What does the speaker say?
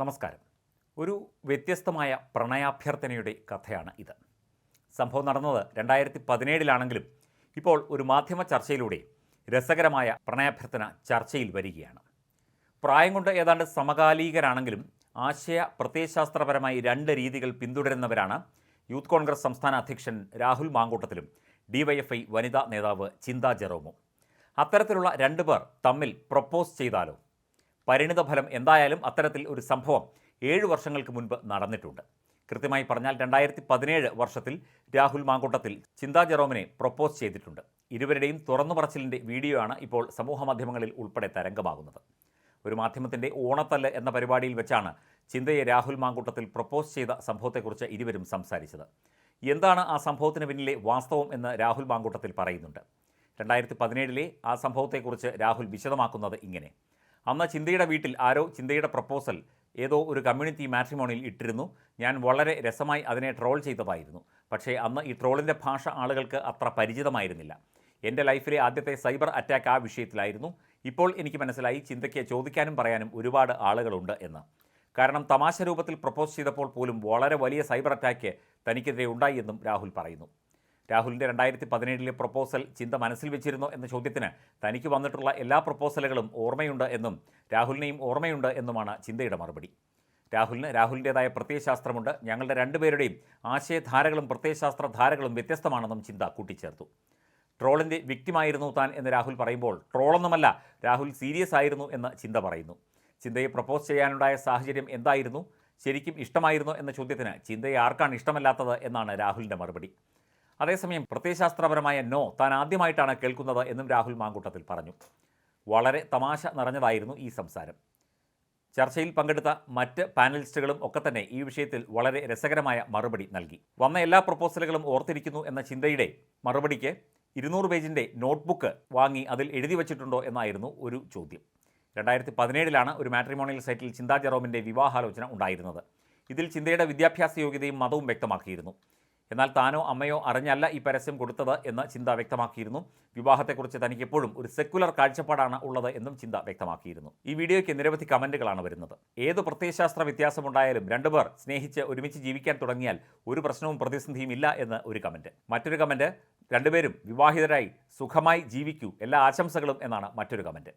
നമസ്കാരം. ഒരു വ്യത്യസ്തമായ പ്രണയാഭ്യർത്ഥനയുടെ കഥയാണ് ഇത്. സംഭവം നടന്നത് രണ്ടായിരത്തി പതിനേഴിലാണെങ്കിലും ഇപ്പോൾ ഒരു മാധ്യമ ചർച്ചയിലൂടെ രസകരമായ പ്രണയാഭ്യർത്ഥന ചർച്ചയിൽ വരികയാണ്. പ്രായം കൊണ്ട് ഏതാണ്ട് സമകാലികരാണെങ്കിലും ആശയ പ്രത്യയശാസ്ത്രപരമായി രണ്ട് രീതികൾ പിന്തുടരുന്നവരാണ് യൂത്ത് കോൺഗ്രസ് സംസ്ഥാന അധ്യക്ഷൻ രാഹുൽ മാങ്കൂട്ടത്തിലും ഡിവൈഎഫ്ഐ വനിതാ നേതാവ് ചിന്താ ജെറോമും. അത്തരത്തിലുള്ള രണ്ടുപേർ തമ്മിൽ പ്രപ്പോസ് ചെയ്താലോ? പരിണിതഫലം എന്തായാലും അത്തരത്തിൽ ഒരു സംഭവം ഏഴ് വർഷങ്ങൾക്ക് മുൻപ് നടന്നിട്ടുണ്ട്. കൃത്യമായി പറഞ്ഞാൽ രണ്ടായിരത്തി പതിനേഴ് വർഷത്തിൽ രാഹുൽ മാങ്കൂട്ടത്തിൽ ചിന്താ ജെറോമിനെ പ്രൊപ്പോസ് ചെയ്തിട്ടുണ്ട്. ഇരുവരുടെയും തുറന്നു പറച്ചിലിന്റെ വീഡിയോ ആണ് ഇപ്പോൾ സമൂഹമാധ്യമങ്ങളിൽ ഉൾപ്പെടെ തരംഗമാകുന്നത്. ഒരു മാധ്യമത്തിന്റെ ഓണത്തല്ല് എന്ന പരിപാടിയിൽ വെച്ചാണ് ചിന്തയെ രാഹുൽ മാങ്കൂട്ടത്തിൽ പ്രൊപ്പോസ് ചെയ്ത സംഭവത്തെക്കുറിച്ച് ഇരുവരും സംസാരിച്ചത്. എന്താണ് ആ സംഭവത്തിന് പിന്നിലെ വാസ്തവം എന്ന് രാഹുൽ മാങ്കൂട്ടത്തിൽ പറയുന്നുണ്ട്. രണ്ടായിരത്തി പതിനേഴിലെ ആ സംഭവത്തെക്കുറിച്ച് രാഹുൽ വിശദമാക്കുന്നത് ഇങ്ങനെ. അന്ന് ചിന്തയുടെ വീട്ടിൽ ആരോ ചിന്തയുടെ പ്രപ്പോസൽ ഏതോ ഒരു കമ്മ്യൂണിറ്റി മാട്രിമോണിയിൽ ഇട്ടിരുന്നു. ഞാൻ വളരെ രസമായി അതിനെ ട്രോൾ ചെയ്തതായിരുന്നു. പക്ഷേ അന്ന് ഈ ട്രോളിന്റെ ഭാഷ ആളുകൾക്ക് അത്ര പരിചിതമായിരുന്നില്ല. എന്റെ ലൈഫിലെ ആദ്യത്തെ സൈബർ അറ്റാക്ക് ആ വിഷയത്തിലായിരുന്നു. ഇപ്പോൾ എനിക്ക് മനസ്സിലായി ചിന്തയ്ക്ക് ചോദിക്കാനും പറയാനും ഒരുപാട് ആളുകളുണ്ട് എന്ന്. കാരണം തമാശ രൂപത്തിൽ പ്രപ്പോസ് ചെയ്തപ്പോൾ പോലും വളരെ വലിയ സൈബർ അറ്റാക്ക് തനിക്കെതിരെ ഉണ്ടായി എന്നും രാഹുൽ പറയുന്നു. രാഹുലിന്റെ രണ്ടായിരത്തി പതിനേഴിലെ പ്രപ്പോസൽ ചിന്ത മനസ്സിൽ വെച്ചിരുന്നോ എന്ന ചോദ്യത്തിന് തനിക്ക് വന്നിട്ടുള്ള എല്ലാ പ്രപ്പോസലുകളും ഓർമ്മയുണ്ട് എന്നും രാഹുലിനെയും ഓർമ്മയുണ്ട് എന്നുമാണ് ചിന്തയുടെ മറുപടി. രാഹുലിന് രാഹുലിന്റേതായ പ്രത്യയശാസ്ത്രമുണ്ട്. ഞങ്ങളുടെ രണ്ടുപേരുടെയും ആശയധാരകളും പ്രത്യയശാസ്ത്ര ധാരകളും വ്യത്യസ്തമാണെന്നും ചിന്ത കൂട്ടിച്ചേർത്തു. ട്രോളിന്റെ വ്യക്തിമായിരുന്നു താൻ എന്ന് രാഹുൽ പറയുമ്പോൾ ട്രോളൊന്നുമല്ല രാഹുൽ സീരിയസ് ആയിരുന്നു എന്ന് ചിന്ത പറയുന്നു. ചിന്തയെ പ്രപ്പോസ് ചെയ്യാനുണ്ടായ സാഹചര്യം എന്തായിരുന്നു? ശരിക്കും ഇഷ്ടമായിരുന്നോ എന്ന ചോദ്യത്തിന് ചിന്തയെ ആർക്കാണ് ഇഷ്ടമല്ലാത്തത് എന്നാണ് രാഹുലിന്റെ മറുപടി. അതേസമയം പ്രത്യയശാസ്ത്രപരമായ നോ താൻ ആദ്യമായിട്ടാണ് കേൾക്കുന്നത് എന്നും രാഹുൽ മാങ്കൂട്ടത്തിൽ പറഞ്ഞു. വളരെ തമാശ നിറഞ്ഞതായിരുന്നു ഈ സംസാരം. ചർച്ചയിൽ പങ്കെടുത്ത മറ്റ് പാനലിസ്റ്റുകളും ഒക്കെ തന്നെ ഈ വിഷയത്തിൽ വളരെ രസകരമായ മറുപടി നൽകി. വന്ന എല്ലാ പ്രപ്പോസലുകളും ഓർത്തിരിക്കുന്നു എന്ന ചിന്തയുടെ മറുപടിക്ക് ഇരുന്നൂറ് പേജിന്റെ നോട്ട്ബുക്ക് വാങ്ങി അതിൽ എഴുതി വച്ചിട്ടുണ്ടോ എന്നായിരുന്നു ഒരു ചോദ്യം. രണ്ടായിരത്തി പതിനേഴിലാണ് ഒരു മാട്രിമോണിയൽ സൈറ്റിൽ ചിന്താ ജെറോമിന്റെ വിവാഹാലോചന ഉണ്ടായിരുന്നത്. ഇതിൽ ചിന്തയുടെ വിദ്യാഭ്യാസ യോഗ്യതയും മതവും വ്യക്തമാക്കിയിരുന്നു. എന്നാൽ താനോ അമ്മയോ അറിഞ്ഞല്ല ഈ പരസ്യം കൊടുത്തത് എന്ന് ചിന്ത വ്യക്തമാക്കിയിരുന്നു. വിവാഹത്തെക്കുറിച്ച് തനിക്ക് എപ്പോഴും ഒരു സെക്കുലർ കാഴ്ചപ്പാടാണ് ഉള്ളത് എന്നും ചിന്ത വ്യക്തമാക്കിയിരുന്നു. ഈ വീഡിയോയ്ക്ക് നിരവധി കമന്റുകളാണ് വരുന്നത്. ഏത് പ്രത്യയശാസ്ത്ര വ്യത്യാസമുണ്ടായാലും രണ്ടുപേർ സ്നേഹിച്ച് ഒരുമിച്ച് ജീവിക്കാൻ തുടങ്ങിയാൽ ഒരു പ്രശ്നവും പ്രതിസന്ധിയും ഇല്ല എന്ന് ഒരു കമന്റ് മറ്റൊരു കമന്റ് രണ്ടുപേരും വിവാഹിതരായി സുഖമായി ജീവിക്കൂ എല്ലാ ആശംസകളും എന്നാണ് മറ്റൊരു കമന്റ്